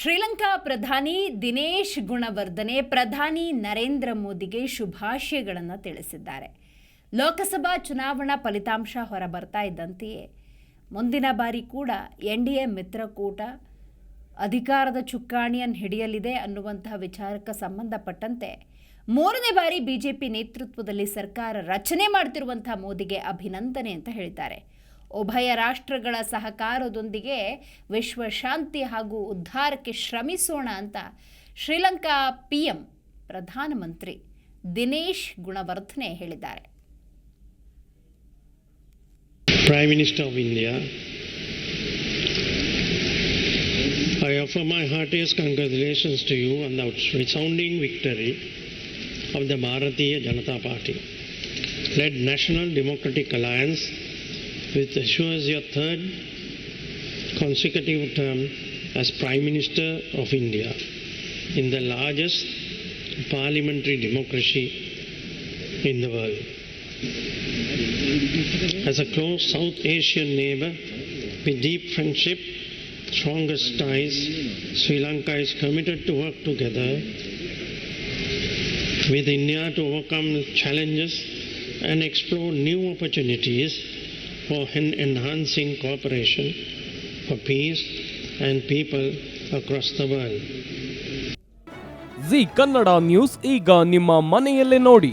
ಶ್ರೀಲಂಕಾ ಪ್ರಧಾನಿ ದಿನೇಶ್ ಗುಣವರ್ಧನೆ, ಪ್ರಧಾನಿ ನರೇಂದ್ರ ಮೋದಿಗೆ ಶುಭಾಶಯಗಳನ್ನು ತಿಳಿಸಿದ್ದಾರೆ. ಲೋಕಸಭಾ ಚುನಾವಣಾ ಫಲಿತಾಂಶ ಹೊರಬರ್ತಾ ಇದ್ದಂತೆಯೇ, ಮುಂದಿನ ಬಾರಿ ಕೂಡ ಎನ್ ಡಿ ಎ ಮಿತ್ರಕೂಟ ಅಧಿಕಾರದ ಚುಕ್ಕಾಣಿಯನ್ನು ಹಿಡಿಯಲಿದೆ ಅನ್ನುವಂತಹ ವಿಚಾರಕ್ಕೆ ಸಂಬಂಧಪಟ್ಟಂತೆ, ಮೂರನೇ ಬಾರಿ ಬಿಜೆಪಿ ನೇತೃತ್ವದಲ್ಲಿ ಸರ್ಕಾರ ರಚನೆ ಮಾಡ್ತಿರುವಂತಹ ಮೋದಿಗೆ ಅಭಿನಂದನೆ ಅಂತ ಹೇಳಿದ್ದಾರೆ. ಉಭಯ ರಾಷ್ಟ್ರಗಳ ಸಹಕಾರದೊಂದಿಗೆ ವಿಶ್ವಶಾಂತಿ ಹಾಗೂ ಉದ್ಧಾರಕ್ಕೆ ಶ್ರಮಿಸೋಣ ಅಂತ ಶ್ರೀಲಂಕಾ ಪಿ ಎಂ ಪ್ರಧಾನಮಂತ್ರಿ ದಿನೇಶ್ ಗುಣವರ್ಧನೆ ಹೇಳಿದ್ದಾರೆ. Prime minister of India I offer my heartiest congratulations to you on the resounding victory of the Bharatiya Janata Party led National Democratic Alliance which assures your third consecutive term as Prime Minister of India in the largest parliamentary democracy in the world. As a close South Asian neighbor with deep friendship, strongest ties, Sri Lanka is committed to work together with India to overcome challenges and explore new opportunities for en- enhancing cooperation for peace and people across the world. Zee Kannada news ಈಗ ನಿಮ್ಮ ಮನೆಯಲ್ಲೇ ನೋಡಿ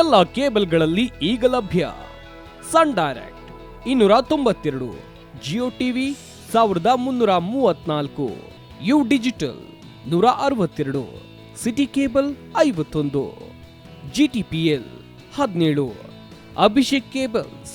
ಎಲ್ಲ ಕೇಬಲ್ಗಳಲ್ಲಿ ಈಗ ಲಭ್ಯ ಸನ್ direct ಇನ್ನೂರ ತೊಂಬತ್ತೆರಡು ಜಿಯೋ ಟಿವಿ ಸಾವಿರದ ಮುನ್ನೂರ ಮೂವತ್ನಾಲ್ಕು ಯು ಡಿಜಿಟಲ್ ನೂರ ಅರವತ್ತೆರಡು ಸಿಟಿ ಕೇಬಲ್ ಐವತ್ತೊಂದು ಜಿ ಟಿ ಪಿ ಎಲ್ ಹದಿನೇಳು ಅಭಿಷೇಕ್ ಕೇಬಲ್ಸ್